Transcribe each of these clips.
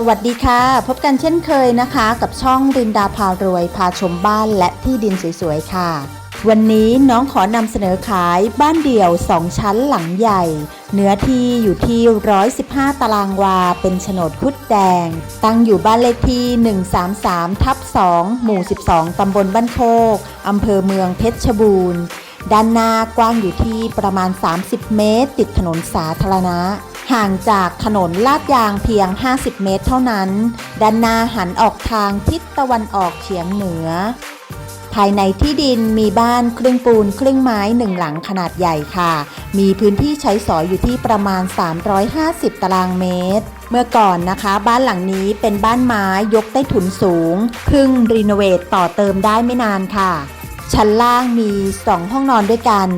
สวัสดีค่ะ พบกันเช่นเคยนะคะ กับช่องรินดาพารวย พาชมบ้านและที่ดินสวยๆ ค่ะ วันนี้น้องขอนำเสนอขายบ้านเดี่ยว 2 ชั้นหลังใหญ่ เนื้อที่อยู่ที่ 115 ตารางวา เป็นโฉนดพุทธแดง ตั้งอยู่บ้านเลขที่ 133 ทับ 2 หมู่ 12 ตำบลบ้านโคกอำเภอเมืองเพชรบูรณ์ ด้านหน้ากว้างอยู่ที่ประมาณ 30 เมตร ติดถนนสาธารณะ ห่างจากถนนลาดยางเพียง 50 เมตรเท่านั้น ด้านหน้าหันออกทางทิศตะวันออกเฉียงเหนือ ภายในที่ดินมีบ้านครึ่งปูนครึ่งไม้หนึ่งหลังขนาดใหญ่ค่ะ มีพื้นที่ใช้สอยอยู่ที่ประมาณ 350 ตารางเมตร เมื่อก่อนนะคะ บ้านหลังนี้เป็นบ้านไม้ยกใต้ถุนสูงเพิ่งรีโนเวทต่อเติมได้ไม่นานค่ะ ชั้นล่างมี 2 ห้องนอนด้วยกัน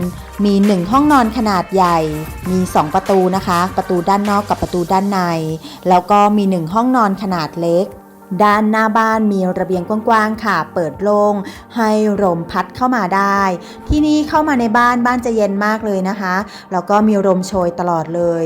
มี 1 ห้องนอนขนาดใหญ่ มี 2 ประตูนะคะ ประตูด้านนอกกับประตูด้านใน แล้วก็มี 1 ห้องนอนขนาดเล็ก ด้านหน้าบ้านมีระเบียงกว้างๆค่ะ เปิดโล่งให้ลมพัดเข้ามาได้ ที่นี่เข้ามาในบ้านบ้านจะเย็นมากเลยนะคะ แล้วก็มีลมโชยตลอดเลย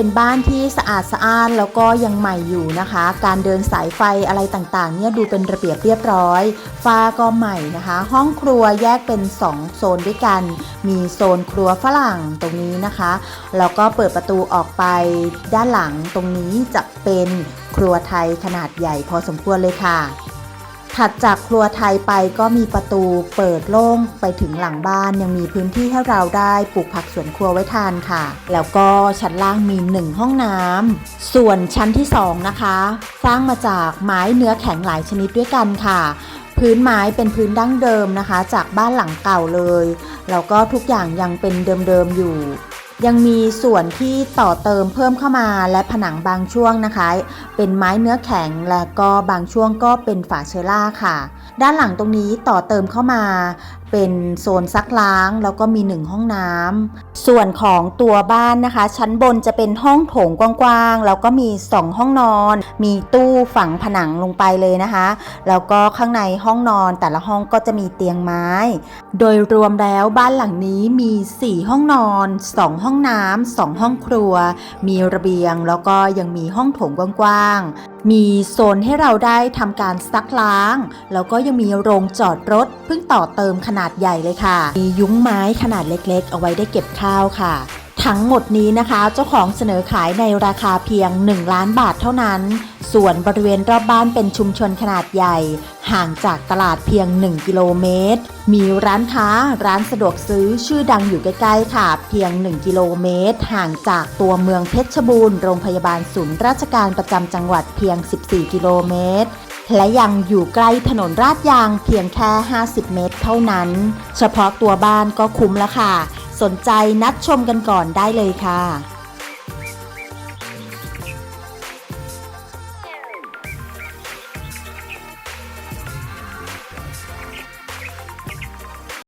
เป็นบ้านที่สะอาดสะอ้านแล้วก็ยังใหม่อยู่นะคะ การเดินสายไฟอะไรต่างๆ เนี่ยดูเป็นระเบียบเรียบร้อยฝ้าก็ใหม่นะคะ ห้องครัวแยกเป็น 2 โซนด้วยกัน มีโซนครัวฝรั่งตรงนี้นะคะแล้วก็เปิดประตูออกไปด้านหลังตรงนี้จะเป็นครัวไทยขนาดใหญ่พอสมควรเลยค่ะ ถัดจากครัวไทยไปก็มีประตูเปิดโล่งไปถึงหลังบ้านยังมีพื้นที่ให้เราได้ปลูกผักสวนครัวไว้ทานค่ะ แล้วก็ชั้นล่างมีหนึ่งห้องน้ำส่วนชั้นที่สองนะคะ สร้างมาจากไม้เนื้อแข็งหลายชนิดด้วยกันค่ะพื้นไม้เป็นพื้นดั้งเดิมนะคะ จากบ้านหลังเก่าเลย แล้วก็ทุกอย่างยังเป็นเดิมๆอยู่ ยังมีส่วนที่ต่อเติมเพิ่มเข้ามาและผนังบางช่วงนะคะ เป็นไม้เนื้อแข็งและก็บางช่วงก็เป็นฝาเชอร่าค่ะ ด้านหลังตรงนี้ต่อเติมเข้ามา เป็นโซนซักล้างแล้วก็มีหนึ่งห้องน้ำส่วนของตัวบ้านนะคะ ชั้นบนจะเป็นห้องโถงกว้างๆแล้วก็มีสองห้องนอน มีตู้ฝังผนังลงไปเลยนะคะ แล้วก็ข้างในห้องนอนแต่ละห้องก็จะมีเตียงไม้ โดยรวมแล้วบ้านหลังนี้มี 4 ห้องนอน2ห้องน้ำ2ห้องครัว มีระเบียงแล้วก็ยังมีห้องโถงกว้าง มีโซนให้เราได้ทำการซักล้าง แล้วก็ยังมีโรงจอดรถเพิ่งต่อเติมขนาดใหญ่เลยค่ะ มียุ้งไม้ขนาดเล็กๆ เอาไว้ได้เก็บข้าวค่ะ ทั้งหมดนี้นะคะ เจ้าของเสนอขายในราคาเพียง 1 ล้านบาทเท่านั้น ส่วนบริเวณรอบบ้านเป็นชุมชนขนาดใหญ่ ห่างจากตลาดเพียง 1 กิโลเมตร มีร้านค้าร้านสะดวกซื้อชื่อดังอยู่ใกล้ๆค่ะ เพียง 1 กิโลเมตร ห่างจากตัวเมืองเพชรบูรณ์โรงพยาบาลศูนย์ราชการประจำจังหวัดเพียง 14 กิโลเมตรและยังอยู่ใกล้ถนนราดยางเพียงแค่ 50 เมตรเท่านั้น เฉพาะตัวบ้านก็คุ้มแล้วค่ะ สนใจนัดชมกันก่อนได้เลยค่ะ